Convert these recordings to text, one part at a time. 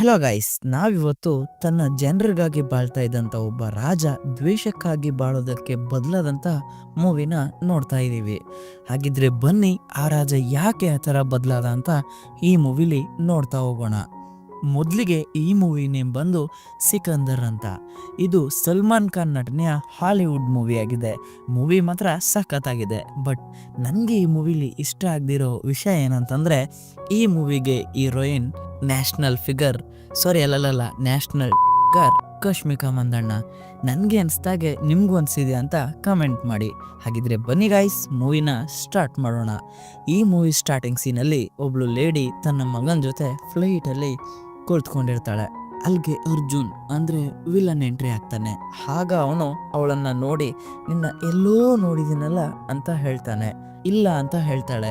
Hello guys ನಾವಿವತ್ತು ತನ್ನ ಜನರಿಗಾಗಿ ಬಾಳ್ತಾ ಇದ್ದಂಥ ಒಬ್ಬ ರಾಜ ದ್ವೇಷಕ್ಕಾಗಿ ಬಾಳೋದಕ್ಕೆ ಬದಲಾದಂಥ ಮೂವಿನ ನೋಡ್ತಾ ಇದ್ದೀವಿ. ಹಾಗಿದ್ರೆ ಬನ್ನಿ, ಆ ರಾಜ ಯಾಕೆ ಆ ಥರ ಬದಲಾದ ಅಂತ ಈ ಮೂವಿಲಿ ನೋಡ್ತಾ ಹೋಗೋಣ. ಮೊದಲಿಗೆ ಈ ಮೂವಿ ನೇಮ್ ಬಂದು ಸಿಕಂದರ್ ಅಂತ. ಇದು ಸಲ್ಮಾನ್ ಖಾನ್ ನಟನೆಯ ಹಾಲಿವುಡ್ ಮೂವಿ ಆಗಿದೆ. ಮೂವಿ ಮಾತ್ರ ಸಖತ್ತಾಗಿದೆ. ಬಟ್ ನನಗೆ ಈ ಮೂವಿಲಿ ಇಷ್ಟ ಆಗದಿರೋ ವಿಷಯ ಏನಂತಂದರೆ, ಈ ಮೂವಿಗೆ ಹೀರೋಯಿನ್ ನ್ಯಾಷನಲ್ ಫಿಗರ್ ಸಾರಿ ಅಲ್ಲಲ್ಲ ನ್ಯಾಷನಲ್ ಫಿಗರ್ ಕಶ್ಮಿಕಾ ಮಂದಣ್ಣ. ನನಗೆ ಅನಿಸ್ದಾಗೆ ನಿಮಗೂ ಅನಿಸಿದೆ ಅಂತ ಕಮೆಂಟ್ ಮಾಡಿ. ಹಾಗಿದ್ರೆ ಬನ್ನಿ ಗಾಯ್ಸ್ ಮೂವಿನ ಸ್ಟಾರ್ಟ್ ಮಾಡೋಣ. ಈ ಮೂವಿ ಸ್ಟಾರ್ಟಿಂಗ್ ಸೀನಲ್ಲಿ ಒಬ್ಳು ಲೇಡಿ ತನ್ನ ಮಗನ ಜೊತೆ ಫ್ಲೈಟಲ್ಲಿ ಕುಳಿತುಕೊಂಡಿರ್ತಾಳೆ ಅಲ್ಲಿಗೆ ಅರ್ಜುನ್ ಅಂದರೆ ವಿಲನ್ ಎಂಟ್ರಿ ಆಗ್ತಾನೆ. ಆಗ ಅವನು ಅವಳನ್ನ ನೋಡಿ, ನಿನ್ನ ಎಲ್ಲೋ ನೋಡಿದಿನಲ್ಲ? ಅಂತ ಹೇಳ್ತಾನೆ. ಇಲ್ಲ ಅಂತ ಹೇಳ್ತಾಳೆ.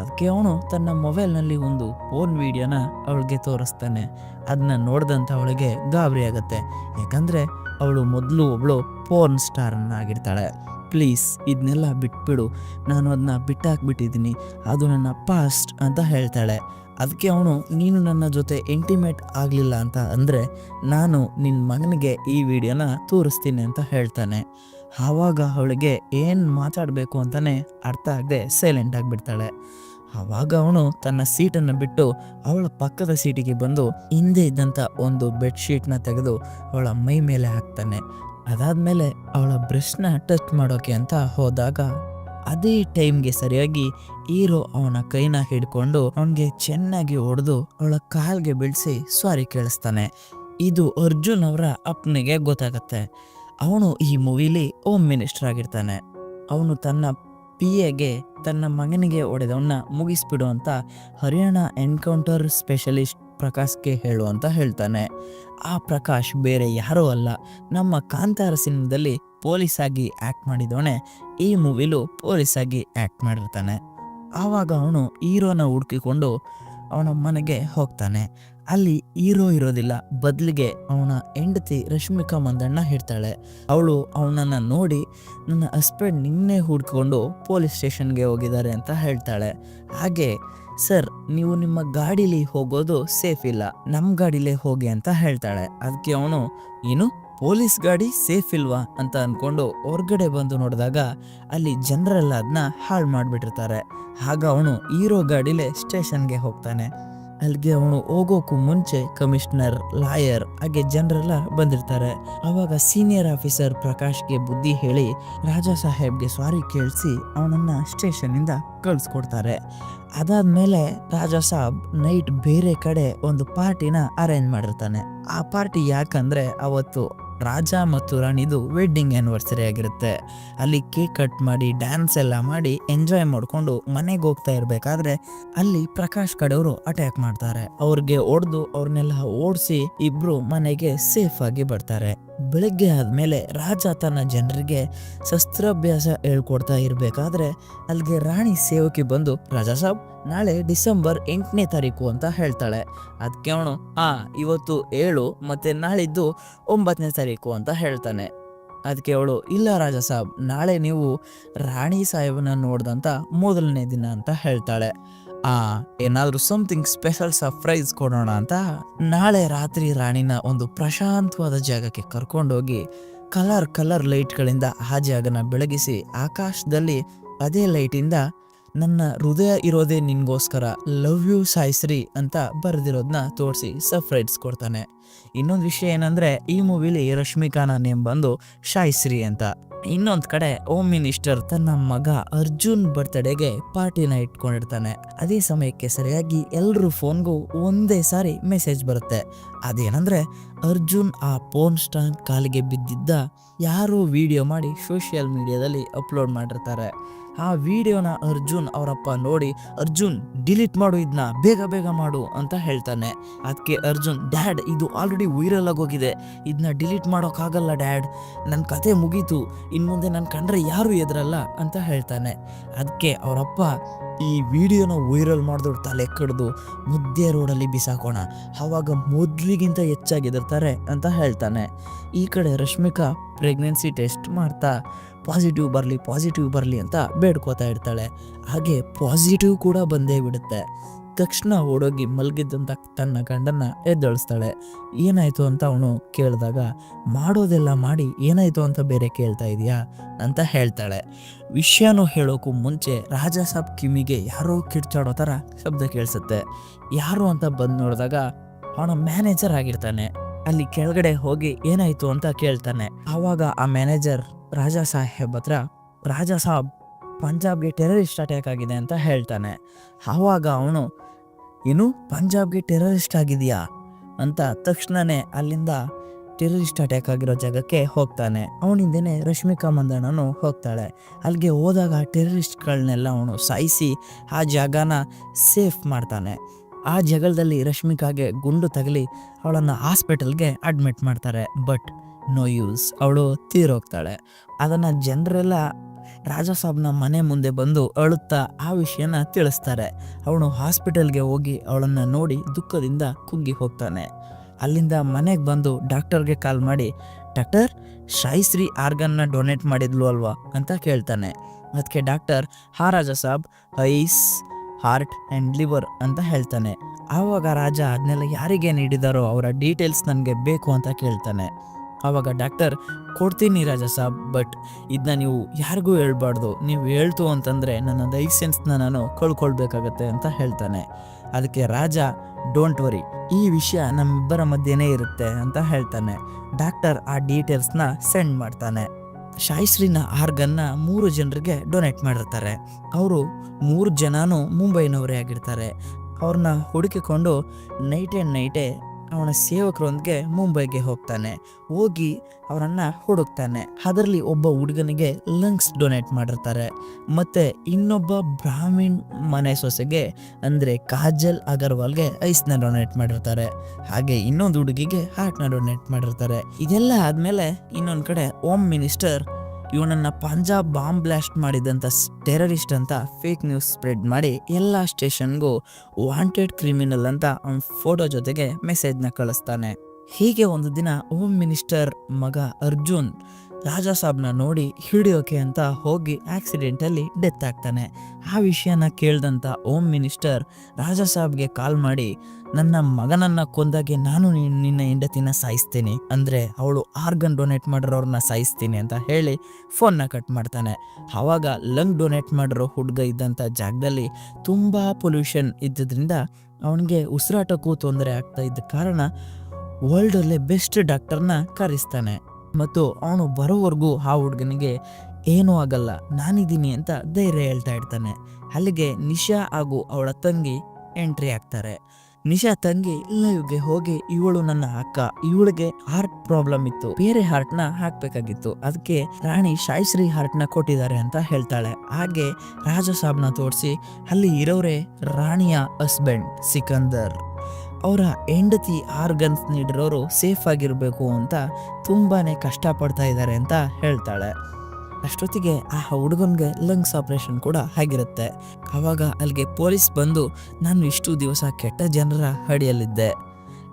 ಅದಕ್ಕೆ ಅವನು ತನ್ನ ಮೊಬೈಲ್ನಲ್ಲಿ ಒಂದು ಫೋನ್ ವಿಡಿಯೋನ ಅವಳಿಗೆ ತೋರಿಸ್ತಾನೆ. ಅದನ್ನ ನೋಡ್ದಂತ ಅವಳಿಗೆ ಗಾಬರಿ ಆಗುತ್ತೆ. ಯಾಕಂದರೆ ಅವಳು ಮೊದಲು ಒಬ್ಳು ಸ್ಟಾರ್ ಆಗಿರ್ತಾಳೆ ಪ್ಲೀಸ್ ಇದನ್ನೆಲ್ಲ ಬಿಟ್ಬಿಡು. ನಾನು ಅದನ್ನ ಬಿಟ್ಟಾಕ್ಬಿಟ್ಟಿದ್ದೀನಿ. ಅದು ನನ್ನ ಪಾಸ್ಟ್ ಅಂತ ಹೇಳ್ತಾಳೆ. ಅದಕ್ಕೆ ಅವನು, ನೀನು ನನ್ನ ಜೊತೆ ಇಂಟಿಮೇಟ್ ಆಗಲಿಲ್ಲ ಅಂತ ಅಂದರೆ ನಾನು ನಿನ್ನ ಮಗನಿಗೆ ಈ ವಿಡಿಯೋನ ತೋರಿಸ್ತೀನಿ ಅಂತ ಹೇಳ್ತಾನೆ. ಆವಾಗ ಅವಳಿಗೆ ಏನು ಮಾತಾಡಬೇಕು ಅಂತಲೇ ಅರ್ಥ ಆಗದೆ ಸೈಲೆಂಟ್ ಆಗಿಬಿಡ್ತಾಳೆ ಆವಾಗ ಅವನು ತನ್ನ ಸೀಟನ್ನು ಬಿಟ್ಟು ಅವಳ ಪಕ್ಕದ ಸೀಟಿಗೆ ಬಂದು ಹಿಂದೆ ಇದ್ದಂಥ ಒಂದು ಬೆಡ್ಶೀಟ್ನ ತೆಗೆದು ಅವಳ ಮೈ ಮೇಲೆ ಹಾಕ್ತಾನೆ. ಅದಾದಮೇಲೆ ಅವಳ ಬ್ರಷ್ನ ಟಚ್ ಮಾಡೋಕೆ ಅಂತ ಹೋದಾಗ ಅದೇ ಟೈಮ್ಗೆ ಸರಿಯಾಗಿ ಹೀರೋ ಅವನ ಕೈನ ಹಿಡ್ಕೊಂಡು ಅವನಿಗೆ ಚೆನ್ನಾಗಿ ಹೊಡೆದು ಅವಳ ಕಾಲ್ಗೆ ಬೀಳಿಸಿ ಸಾರಿ ಕೇಳಿಸ್ತಾನೆ. ಇದು ಅರ್ಜುನ್ ಅವರ ಅಪ್ಪನಿಗೆ ಗೊತ್ತಾಗತ್ತೆ. ಅವನು ಈ ಮೂವಿಲಿ ಹೋಮ್ ಮಿನಿಸ್ಟರ್ ಆಗಿರ್ತಾನೆ. ಅವನು ತನ್ನ ಪಿ ಎಗೆ ತನ್ನ ಮಗನಿಗೆ ಒಡೆದವನ್ನ ಮುಗಿಸ್ಬಿಡು ಅಂತ ಹರಿಯಾಣ ಎನ್ಕೌಂಟರ್ ಸ್ಪೆಷಲಿಸ್ಟ್ ಪ್ರಕಾಶ್ಗೆ ಹೇಳು ಅಂತ ಹೇಳ್ತಾನೆ. ಆ ಪ್ರಕಾಶ್ ಬೇರೆ ಯಾರೂ ಅಲ್ಲ. ನಮ್ಮ ಕಾಂತಾರ ಸಿನಿಮಾದಲ್ಲಿ ಪೊಲೀಸ್ ಆಗಿ ಆ್ಯಕ್ಟ್ ಮಾಡಿದವನೇ ಈ ಮೂವಿಲು ಪೊಲೀಸ್ ಆಗಿ ಆ್ಯಕ್ಟ್ ಮಾಡಿರ್ತಾನೆ. ಆವಾಗ ಅವನು ಹೀರೋನ ಹುಡುಕಿಕೊಂಡು ಅವನ ಮನೆಗೆ ಹೋಗ್ತಾನೆ. ಅಲ್ಲಿ ಹೀರೋ ಇರೋದಿಲ್ಲ, ಬದಲಿಗೆ ಅವನ ಹೆಂಡತಿ ರಶ್ಮಿಕಾ ಮಂದಣ್ಣ ಹೇಳ್ತಾಳೆ ಅವಳು ಅವನನ್ನು ನೋಡಿ, ನನ್ನ ಹಸ್ಬೆಂಡ್ ನಿನ್ನೆ ಹುಡ್ಕೊಂಡು ಪೊಲೀಸ್ ಸ್ಟೇಷನ್ಗೆ ಹೋಗಿದ್ದಾರೆ ಅಂತ ಹೇಳ್ತಾಳೆ. ಹಾಗೆ ಸರ್, ನೀವು ನಿಮ್ಮ ಗಾಡಿಲಿ ಹೋಗೋದು ಸೇಫ್ ಇಲ್ಲ. ನಮ್ಮ ಗಾಡಿಲೇ ಹೋಗಿ ಅಂತ ಹೇಳ್ತಾಳೆ. ಅದಕ್ಕೆ ಅವನು, ಏನು? ಪೊಲೀಸ್ ಗಾಡಿ ಸೇಫ್ ಇಲ್ವಾ? ಅಂತ ಅಂದ್ಕೊಂಡು ಹೊರ್ಗಡೆ ಬಂದು ನೋಡಿದಾಗ ಅಲ್ಲಿ ಜನರೆಲ್ಲ ಅದನ್ನ ಹಾಳು ಮಾಡಿಬಿಟ್ಟಿರ್ತಾರೆ. ಹಾಗ ಅವನು ಹೀರೋ ಗಾಡಿಲೇ ಸ್ಟೇಷನ್ಗೆ ಹೋಗ್ತಾನೆ. ಅಲ್ಲಿಗೆ ಅವನು ಹೋಗೋಕ್ಕೂ ಮುಂಚೆ ಕಮಿಷನರ್, ಲಾಯರ್ ಹಾಗೆ ಜನರೆಲ್ಲ ಬಂದಿರ್ತಾರೆ. ಅವಾಗ ಸೀನಿಯರ್ ಆಫೀಸರ್ ಪ್ರಕಾಶ್ಗೆ ಬುದ್ಧಿ ಹೇಳಿ ರಾಜಾ ಸಾಹೇಬ್ಗೆ ಸಾರಿ ಕೇಳಿಸಿ ಅವನನ್ನ ಸ್ಟೇಷನಿಂದ ಕಳಿಸ್ಕೊಡ್ತಾರೆ. ಅದಾದ್ಮೇಲೆ ರಾಜಾ ಸಾಬ್ ನೈಟ್ ಬೇರೆ ಕಡೆ ಒಂದು ಪಾರ್ಟಿನ ಅರೇಂಜ್ ಮಾಡಿರ್ತಾನೆ. ಆ ಪಾರ್ಟಿ ಯಾಕಂದ್ರೆ ಅವತ್ತು ರಾಜ ಮತ್ತು ರಾಣಿದು ವೆಡ್ಡಿಂಗ್ ಆ್ಯನಿವರ್ಸರಿ ಆಗಿರುತ್ತೆ. ಅಲ್ಲಿ ಕೇಕ್ ಕಟ್ ಮಾಡಿ ಡ್ಯಾನ್ಸ್ ಎಲ್ಲ ಮಾಡಿ ಎಂಜಾಯ್ ಮಾಡಿಕೊಂಡು ಮನೆಗೆ ಹೋಗ್ತಾ ಇರಬೇಕಾದ್ರೆ ಅಲ್ಲಿ ಪ್ರಕಾಶ್ ಕಡೆಯವರು ಅಟ್ಯಾಕ್ ಮಾಡ್ತಾರೆ. ಅವ್ರಿಗೆ ಹೊಡೆದು ಅವ್ರನ್ನೆಲ್ಲ ಓಡಿಸಿ ಇಬ್ರು ಮನೆಗೆ ಸೇಫ್ ಆಗಿ ಬರ್ತಾರೆ. ಬೆಳಗ್ಗೆ ಆದಮೇಲೆ ರಾಜ ತನ್ನ ಜನರಿಗೆ ಶಸ್ತ್ರಾಭ್ಯಾಸ ಹೇಳ್ಕೊಡ್ತಾ ಇರಬೇಕಾದ್ರೆ ಅಲ್ಲಿಗೆ ರಾಣಿ ಸೇವಕಿ ಬಂದು, ರಾಜಾ ಸಾಬ್, ನಾಳೆ ಡಿಸೆಂಬರ್ ಎಂಟನೇ ತಾರೀಕು ಅಂತ ಹೇಳ್ತಾಳೆ. ಅದಕ್ಕೆ ಅವನು, ಆ, ಇವತ್ತು ಏಳು ಮತ್ತು ನಾಳಿದ್ದು ಒಂಬತ್ತನೇ ತಾರೀಕು ಅಂತ ಹೇಳ್ತಾನೆ. ಅದಕ್ಕೆ ಅವಳು, ಇಲ್ಲ ರಾಜಾ ಸಾಬ್, ನಾಳೆ ನೀವು ರಾಣಿ ಸಾಹೇಬನ ನೋಡ್ದಂಥ ಮೊದಲನೇ ದಿನ ಅಂತ ಹೇಳ್ತಾಳೆ. ಆ, ಏನಾದರೂ ಸಮಥಿಂಗ್ ಸ್ಪೆಷಲ್ ಸರ್ಪ್ರೈಸ್ ಕೊಡೋಣ ಅಂತ ನಾಳೆ ರಾತ್ರಿ ರಾಣಿನ ಒಂದು ಪ್ರಶಾಂತವಾದ ಜಾಗಕ್ಕೆ ಕರ್ಕೊಂಡೋಗಿ ಕಲರ್ ಕಲರ್ ಲೈಟ್ಗಳಿಂದ ಆ ಜಾಗನ ಬೆಳಗಿಸಿ ಆಕಾಶದಲ್ಲಿ ಅದೇ ಲೈಟಿಂದ ನನ್ನ ಹೃದಯ ಇರೋದೇ ನಿನ್ಗೋಸ್ಕರ ಲವ್ ಯು ಸಾಯಿಸ್ರಿ ಅಂತ ಬರೆದಿರೋದನ್ನ ತೋರಿಸಿ ಸರ್ಪ್ರೈಸ್ ಕೊಡ್ತಾನೆ. ಇನ್ನೊಂದು ವಿಷಯ ಏನಂದರೆ ಈ ಮೂವಿಲಿ ರಶ್ಮಿಕಾನ ನೇಮ್ ಬಂದು ಶಾಯಿಸ್ರಿ ಅಂತ. ಇನ್ನೊಂದ್ ಕಡೆ ಹೋಮ್ ಮಿನಿಸ್ಟರ್ ತನ್ನ ಮಗ ಅರ್ಜುನ್ ಬರ್ತ್ಡೇಗೆ ಪಾರ್ಟಿನ ಇಟ್ಕೊಂಡಿರ್ತಾನೆ. ಅದೇ ಸಮಯಕ್ಕೆ ಸರಿಯಾಗಿ ಎಲ್ರ ಫೋನ್ಗೂ ಒಂದೇ ಸಾರಿ ಮೆಸೇಜ್ ಬರುತ್ತೆ. ಅದೇನಂದ್ರೆ, ಅರ್ಜುನ್ ಆ ಪೋನ್ ಸ್ಟಾನ್ ಕಾಲಿಗೆ ಬಿದ್ದಿದ್ದ ಯಾರೋ ವಿಡಿಯೋ ಮಾಡಿ ಸೋಷಿಯಲ್ ಮೀಡಿಯಾದಲ್ಲಿ ಅಪ್ಲೋಡ್ ಮಾಡಿರ್ತಾರೆ. ಆ ವಿಡಿಯೋನ ಅರ್ಜುನ್ ಅವರಪ್ಪ ನೋಡಿ, ಅರ್ಜುನ್ ಡಿಲೀಟ್ ಮಾಡು ಇದನ್ನ ಬೇಗ ಬೇಗ ಮಾಡು ಅಂತ ಹೇಳ್ತಾನೆ. ಅದಕ್ಕೆ ಅರ್ಜುನ್ ಡ್ಯಾಡ್ ಇದು ಆಲ್ರೆಡಿ ವೈರಲ್ ಆಗೋಗಿದೆ ಇದನ್ನ ಡಿಲೀಟ್ ಮಾಡೋಕ್ಕಾಗಲ್ಲ ಡ್ಯಾಡ್ ನನ್ನ ಕತೆ ಮುಗೀತು. ಇನ್ನು ಮುಂದೆ ನನ್ನ ಕಂಡ್ರೆ ಯಾರು ಎದ್ರಲ್ಲ? ಅಂತ ಹೇಳ್ತಾನೆ. ಅದಕ್ಕೆ ಅವರಪ್ಪ ಈ ವಿಡಿಯೋನ ವೈರಲ್ ಮಾಡಿದವ್ರು ತಲೆ ಕಡ್ದು ಮುದ್ದೆ ರೋಡಲ್ಲಿ ಬಿಸಾಕೋಣ. ಆವಾಗ ಮೊದಲಿಗಿಂತ ಹೆಚ್ಚಾಗಿ ಎದುರ್ತಾರೆ ಅಂತ ಹೇಳ್ತಾನೆ. ಈ ಕಡೆ ರಶ್ಮಿಕಾ ಪ್ರೆಗ್ನೆನ್ಸಿ ಟೆಸ್ಟ್ ಮಾಡ್ತಾ ಪಾಸಿಟಿವ್ ಬರಲಿ ಪಾಸಿಟಿವ್ ಬರಲಿ ಅಂತ ಬೇಡ್ಕೋತಾ ಇರ್ತಾಳೆ. ಹಾಗೆ ಪಾಸಿಟಿವ್ ಕೂಡ ಬಂದೇ ಬಿಡುತ್ತೆ. ತಕ್ಷಣ ಓಡೋಗಿ ಮಲಗಿದ್ದಂಥ ತನ್ನ ಗಂಡನ್ನ ಎದ್ದೊಳಿಸ್ತಾಳೆ. ಏನಾಯಿತು ಅಂತ ಅವನು ಕೇಳಿದಾಗ, ಮಾಡೋದೆಲ್ಲ ಮಾಡಿ ಏನಾಯಿತು ಅಂತ ಬೇರೆ ಕೇಳ್ತಾ ಇದೆಯಾ? ಅಂತ ಹೇಳ್ತಾಳೆ. ವಿಷಯನೂ ಹೇಳೋಕ್ಕೂ ಮುಂಚೆ ರಾಜಾ ಸಾಬ್ ಕಿಮಿಗೆ ಯಾರೋ ಕಿಡ್ಚಾಡೋ ಥರ ಶಬ್ದ ಕೇಳಿಸುತ್ತೆ. ಯಾರು ಅಂತ ಬಂದು ನೋಡಿದಾಗ ಅವನ ಮ್ಯಾನೇಜರ್ ಆಗಿರ್ತಾನೆ. ಅಲ್ಲಿ ಕೆಳಗಡೆ ಹೋಗಿ ಏನಾಯಿತು ಅಂತ ಕೇಳ್ತಾನೆ. ಆವಾಗ ಆ ಮ್ಯಾನೇಜರ್ ರಾಜಾ ಸಾಹೇಬ್ ಹತ್ರ, ರಾಜಾ ಸಾಬ್, ಪಂಜಾಬ್ಗೆ ಟೆರರಿಸ್ಟ್ ಅಟ್ಯಾಕ್ ಆಗಿದೆ ಅಂತ ಹೇಳ್ತಾನೆ. ಆವಾಗ ಅವನು ಏನು, ಪಂಜಾಬ್ಗೆ ಟೆರರಿಸ್ಟ್ ಆಗಿದೆಯಾ ಅಂತ ತಕ್ಷಣನೇ ಅಲ್ಲಿಂದ ಟೆರರಿಸ್ಟ್ ಅಟ್ಯಾಕ್ ಆಗಿರೋ ಜಾಗಕ್ಕೆ ಹೋಗ್ತಾನೆ. ಅವನಿಂದನೇ ರಶ್ಮಿಕಾ ಮಂದಣ್ಣನು ಹೋಗ್ತಾಳೆ. ಅಲ್ಲಿಗೆ ಹೋದಾಗ ಟೆರರಿಸ್ಟ್ಗಳನ್ನೆಲ್ಲ ಅವನು ಸಾಯಿಸಿ ಆ ಜಾಗನ ಸೇಫ್ ಮಾಡ್ತಾನೆ. ಆ ಜಗಳದಲ್ಲಿ ರಶ್ಮಿಕಾಗೆ ಗುಂಡು ತಗಲಿ ಅವಳನ್ನು ಹಾಸ್ಪಿಟಲ್ಗೆ ಅಡ್ಮಿಟ್ ಮಾಡ್ತಾರೆ. ಬಟ್ ನೋ ಯೂಸ್, ಅವಳು ತೀರೋಗ್ತಾಳೆ. ಅದನ್ನು ಜನರೆಲ್ಲ ರಾಜಾ ಸಾಬ್ನ ಮನೆ ಮುಂದೆ ಬಂದು ಅಳುತ್ತಾ ಆ ವಿಷಯನ ತಿಳಿಸ್ತಾರೆ. ಅವನು ಹಾಸ್ಪಿಟಲ್ಗೆ ಹೋಗಿ ಅವಳನ್ನು ನೋಡಿ ದುಃಖದಿಂದ ಕುಗ್ಗಿ ಹೋಗ್ತಾನೆ. ಅಲ್ಲಿಂದ ಮನೆಗೆ ಬಂದು ಡಾಕ್ಟರ್ಗೆ ಕಾಲ್ ಮಾಡಿ, ಡಾಕ್ಟರ್ ಶಾಯಿಶ್ರೀ ಆರ್ಗನ್ನ ಡೊನೇಟ್ ಮಾಡಿದ್ಲು ಅಲ್ವಾ? ಅಂತ ಕೇಳ್ತಾನೆ. ಅದಕ್ಕೆ ಡಾಕ್ಟರ್, ಹಾ Raja Saab eyes, heart and liver ಅಂತ ಹೇಳ್ತಾನೆ. ಆವಾಗ ರಾಜ ಅದನ್ನೆಲ್ಲ ಯಾರಿಗೆ ನೀಡಿದಾರೋ ಅವರ ಡೀಟೇಲ್ಸ್ ನನಗೆ ಬೇಕು ಅಂತ ಕೇಳ್ತಾನೆ. ಆವಾಗ ಡಾಕ್ಟರ್ ಕೊಡ್ತೀನಿ ರಾಜ ಸಾಬ್, ಬಟ್ ಇದನ್ನ ನೀವು ಯಾರಿಗೂ ಹೇಳ್ಬಾರ್ದು. ನೀವು ಹೇಳ್ತು ಅಂತಂದರೆ ನನ್ನ ಲೈಸೆನ್ಸ್ನ ನಾನು ಕಳ್ಕೊಳ್ಬೇಕಾಗತ್ತೆ ಅಂತ ಹೇಳ್ತಾನೆ. ಅದಕ್ಕೆ ರಾಜ ಡೋಂಟ್ ವರಿ ಈ ವಿಷಯ ನಮ್ಮಿಬ್ಬರ ಮಧ್ಯೆನೇ ಇರುತ್ತೆ ಅಂತ ಹೇಳ್ತಾನೆ. ಡಾಕ್ಟರ್ ಆ ಡೀಟೇಲ್ಸ್ನ ಸೆಂಡ್ ಮಾಡ್ತಾನೆ. ಶಾಯಿಶ್ರೀನ ಆರ್ಗನ್ನ ಮೂರು ಜನರಿಗೆ ಡೊನೇಟ್ ಮಾಡಿರ್ತಾರೆ. ಅವರು ಮೂರು ಜನನೂ ಮುಂಬೈನವರೇ ಆಗಿರ್ತಾರೆ. ಅವ್ರನ್ನ ಹುಡುಕಿಕೊಂಡು ನೈಟ್ ಆ್ಯಂಡ್ ನೈಟೇ ಅವನ ಸೇವಕರೊಂದಿಗೆ ಮುಂಬೈಗೆ ಹೋಗ್ತಾನೆ. ಹೋಗಿ ಅವರನ್ನು ಹುಡುಕ್ತಾನೆ. ಅದರಲ್ಲಿ ಒಬ್ಬ ಹುಡುಗನಿಗೆ ಲಂಗ್ಸ್ ಡೊನೇಟ್ ಮಾಡಿರ್ತಾರೆ. ಮತ್ತು ಇನ್ನೊಬ್ಬ ಬ್ರಾಹ್ಮಿಣ್ ಮನೆ ಸೊಸೆಗೆ, ಅಂದರೆ ಕಾಜಲ್ ಅಗರ್ವಾಲ್ಗೆ ಐಸ್ನ ಡೊನೇಟ್ ಮಾಡಿರ್ತಾರೆ. ಹಾಗೆ ಇನ್ನೊಂದು ಹುಡುಗಿಗೆ ಹಾರ್ಟ್ನ ಡೊನೇಟ್ ಮಾಡಿರ್ತಾರೆ. ಇದೆಲ್ಲ ಆದಮೇಲೆ ಇನ್ನೊಂದು ಕಡೆ ಹೋಮ್ ಮಿನಿಸ್ಟರ್ ಇವನನ್ನ ಪಂಜಾಬ್ ಬಾಂಬ್ ಬ್ಲಾಸ್ಟ್ ಮಾಡಿದಂಥ ಟೆರರಿಸ್ಟ್ ಅಂತ ಫೇಕ್ ನ್ಯೂಸ್ ಸ್ಪ್ರೆಡ್ ಮಾಡಿ ಎಲ್ಲ ಸ್ಟೇಷನ್ಗೂ ವಾಂಟೆಡ್ ಕ್ರಿಮಿನಲ್ ಅಂತ ಅವನ ಫೋಟೋ ಜೊತೆಗೆ ಮೆಸೇಜ್ನ ಕಳಿಸ್ತಾನೆ. ಹೀಗೆ ಒಂದು ದಿನ ಹೋಮ್ ಮಿನಿಸ್ಟರ್ ಮಗ ಅರ್ಜುನ್ ರಾಜಾ ಸಾಬ್ನ ನೋಡಿ ಹಿಡಿಯೋಕೆ ಅಂತ ಹೋಗಿ ಆಕ್ಸಿಡೆಂಟಲ್ಲಿ ಡೆತ್ ಆಗ್ತಾನೆ. ಆ ವಿಷಯನ ಕೇಳ್ದಂಥ ಹೋಮ್ ಮಿನಿಸ್ಟರ್ ರಾಜಾ ಸಾಬ್ಗೆ ಕಾಲ್ ಮಾಡಿ, ನನ್ನ ಮಗನನ್ನ ಕೊಂದಾಗೆ ನಾನು ನಿನ್- ನಿನ್ನ ಹೆಂಡತಿನ ಸಾಯಿಸ್ತೀನಿ. ಅಂದರೆ ಅವಳು ಆರ್ಗನ್ ಡೊನೇಟ್ ಮಾಡಿರೋರನ್ನ ಸಾಯಿಸ್ತೀನಿ ಅಂತ ಹೇಳಿ ಫೋನ್ನ ಕಟ್ ಮಾಡ್ತಾನೆ. ಆವಾಗ ಲಂಗ್ ಡೊನೇಟ್ ಮಾಡಿರೋ ಹುಡುಗ ಇದ್ದಂಥ ಜಾಗದಲ್ಲಿ ತುಂಬ ಪೊಲ್ಯೂಷನ್ ಇದ್ದಿದ್ರಿಂದ ಅವನಿಗೆ ಉಸಿರಾಟಕ್ಕೂ ತೊಂದರೆ ಆಗ್ತಾ ಇದ್ದ ಕಾರಣ ವರ್ಲ್ಡಲ್ಲೇ ಬೆಸ್ಟ್ ಡಾಕ್ಟರ್ನ ಕರೆಸ್ತಾನೆ. ಮತ್ತು ಅವನು ಬರೋವರೆಗೂ ಆ ಹುಡುಗನಿಗೆ, ಏನೂ ಆಗಲ್ಲ, ನಾನಿದ್ದೀನಿ ಅಂತ ಧೈರ್ಯ ಹೇಳ್ತಾ ಇರ್ತಾನೆ. ಅಲ್ಲಿಗೆ ನಿಶಾ ಹಾಗೂ ಅವಳ ತಂಗಿ ಎಂಟ್ರಿ ಆಗ್ತಾರೆ. ನಿಶಾ ತಂಗಿ ಲೈವ್ಗೆ ಹೋಗಿ, ಇವಳು ನನ್ನ ಅಕ್ಕ, ಇವಳಿಗೆ ಹಾರ್ಟ್ ಪ್ರಾಬ್ಲಮ್ ಇತ್ತು, ಬೇರೆ ಹಾರ್ಟ್ನ ಹಾಕ್ಬೇಕಾಗಿತ್ತು ಅದಕ್ಕೆ ರಾಣಿ ಶಾಯಿಶ್ರೀ ಹಾರ್ಟ್ನ ಕೊಟ್ಟಿದ್ದಾರೆ ಅಂತ ಹೇಳ್ತಾಳೆ. ಹಾಗೆ ರಾಜ ಸಾಬ್ನ ತೋರಿಸಿ ಅಲ್ಲಿ ಇರೋರೆ ರಾಣಿಯ ಹಸ್ಬೆಂಡ್ ಸಿಕಂದರ್. ಅವರ ಹೆಂಡತಿ ಆರ್ಗನ್ಸ್ ನೀಡಿರೋರು ಸೇಫ್ ಆಗಿರಬೇಕು ಅಂತ ತುಂಬಾ ಕಷ್ಟಪಡ್ತಾ ಇದ್ದಾರೆ ಅಂತ ಹೇಳ್ತಾಳೆ. ಅಷ್ಟೊತ್ತಿಗೆ ಆ ಹುಡುಗನಿಗೆ ಲಂಗ್ಸ್ ಆಪರೇಷನ್ ಕೂಡ ಆಗಿರುತ್ತೆ. ಆವಾಗ ಅಲ್ಲಿಗೆ ಪೊಲೀಸ್ ಬಂದು, ನಾನು ಇಷ್ಟು ದಿವಸ ಕೆಟ್ಟ ಜನರ ಹಡಿಯಲ್ಲಿದ್ದೆ.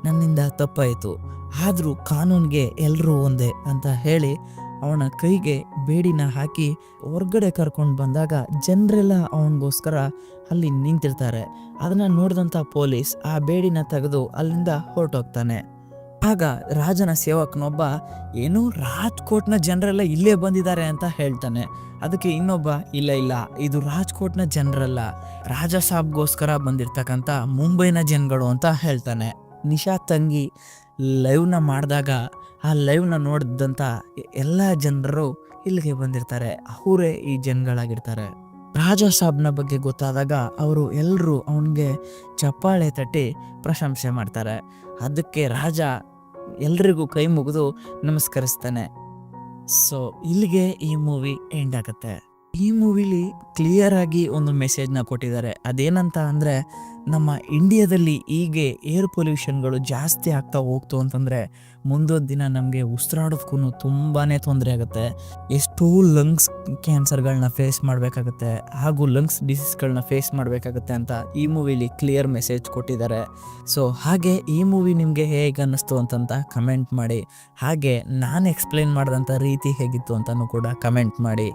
ನನ್ನಿಂದ ತಪ್ಪಾಯಿತು. ಆದರೂ ಕಾನೂನಿಗೆ ಎಲ್ಲರೂ ಒಂದೇ ಅಂತ ಹೇಳಿ ಅವನ ಕೈಗೆ ಬೇಡಿನ ಹಾಕಿ ಹೊರ್ಗಡೆ ಕರ್ಕೊಂಡು ಬಂದಾಗ ಜನರೆಲ್ಲ ಅವನಿಗೋಸ್ಕರ ಅಲ್ಲಿ ನಿಂತಿರ್ತಾರೆ. ಅದನ್ನ ನೋಡಿದಂಥ ಪೊಲೀಸ್ ಆ ಬೇಡಿನ ತೆಗೆದು ಅಲ್ಲಿಂದ ಹೊರಟೋಗ್ತಾನೆ. ಆಗ ರಾಜನ ಸೇವಕನೊಬ್ಬ, ಏನು ರಾಜ್ಕೋಟ್ನ ಜನರೆಲ್ಲ ಇಲ್ಲೇ ಬಂದಿದ್ದಾರೆ ಅಂತ ಹೇಳ್ತಾನೆ. ಅದಕ್ಕೆ ಇನ್ನೊಬ್ಬ, ಇಲ್ಲ ಇಲ್ಲ, ಇದು ರಾಜ್ಕೋಟ್ನ ಜನರಲ್ಲ. ರಾಜ ಸಾಬ್ಗೋಸ್ಕರ ಬಂದಿರ್ತಕ್ಕಂಥ ಮುಂಬೈನ ಜನಗಳು ಅಂತ ಹೇಳ್ತಾನೆ. ನಿಶಾ ತಂಗಿ ಲೈವ್ನ ಮಾಡಿದಾಗ ಆ ಲೈವ್ನ ನೋಡಿದಂಥ ಎಲ್ಲ ಜನರು ಇಲ್ಲಿಗೆ ಬಂದಿರ್ತಾರೆ. ಅವರೇ ಈ ಜನಗಳಾಗಿರ್ತಾರೆ. ರಾಜ ಸಾಬ್ನ ಬಗ್ಗೆ ಗೊತ್ತಾದಾಗ ಅವರು ಎಲ್ಲರೂ ಅವನಿಗೆ ಚಪ್ಪಾಳೆ ತಟ್ಟಿ ಪ್ರಶಂಸೆ ಮಾಡ್ತಾರೆ. ಅದಕ್ಕೆ ರಾಜ ಎಲ್ರಿಗೂ ಕೈ ಮುಗಿದು ನಮಸ್ಕರಿಸ್ತಾನೆ. ಸೊ ಇಲ್ಲಿಗೆ ಈ ಮೂವಿ ಎಂಡ್ ಆಗುತ್ತೆ. ಈ ಮೂವಿಲಿ ಕ್ಲಿಯರ್ ಆಗಿ ಒಂದು ಮೆಸೇಜ್ನ ಕೊಟ್ಟಿದ್ದಾರೆ. ಅದೇನಂತ ಅಂದರೆ, ನಮ್ಮ ಇಂಡಿಯಾದಲ್ಲಿ ಹೀಗೆ ಏರ್ ಪೊಲ್ಯೂಷನ್ಗಳು ಜಾಸ್ತಿ ಆಗ್ತಾ ಹೋಗ್ತು ಅಂತಂದರೆ, ಮುಂದೊಂದು ದಿನ ನಮಗೆ ಉಸಿರಾಡೋದಕ್ಕೂ ತುಂಬಾ ತೊಂದರೆ ಆಗುತ್ತೆ. ಎಷ್ಟೋ ಲಂಗ್ಸ್ ಕ್ಯಾನ್ಸರ್ಗಳನ್ನ ಫೇಸ್ ಮಾಡಬೇಕಾಗುತ್ತೆ, ಹಾಗೂ ಲಂಗ್ಸ್ ಡಿಸೀಸ್ಗಳನ್ನ ಫೇಸ್ ಮಾಡಬೇಕಾಗುತ್ತೆ ಅಂತ ಈ ಮೂವಿಲಿ ಕ್ಲಿಯರ್ ಮೆಸೇಜ್ ಕೊಟ್ಟಿದ್ದಾರೆ. ಸೊ ಹಾಗೆ ಈ ಮೂವಿ ನಿಮಗೆ ಹೇಗೆ ಅನ್ನಿಸ್ತು ಅಂತಂತ ಕಮೆಂಟ್ ಮಾಡಿ. ಹಾಗೆ ನಾನು ಎಕ್ಸ್ಪ್ಲೈನ್ ಮಾಡಿದಂಥ ರೀತಿ ಹೇಗಿತ್ತು ಅಂತಲೂ ಕೂಡ ಕಮೆಂಟ್ ಮಾಡಿ.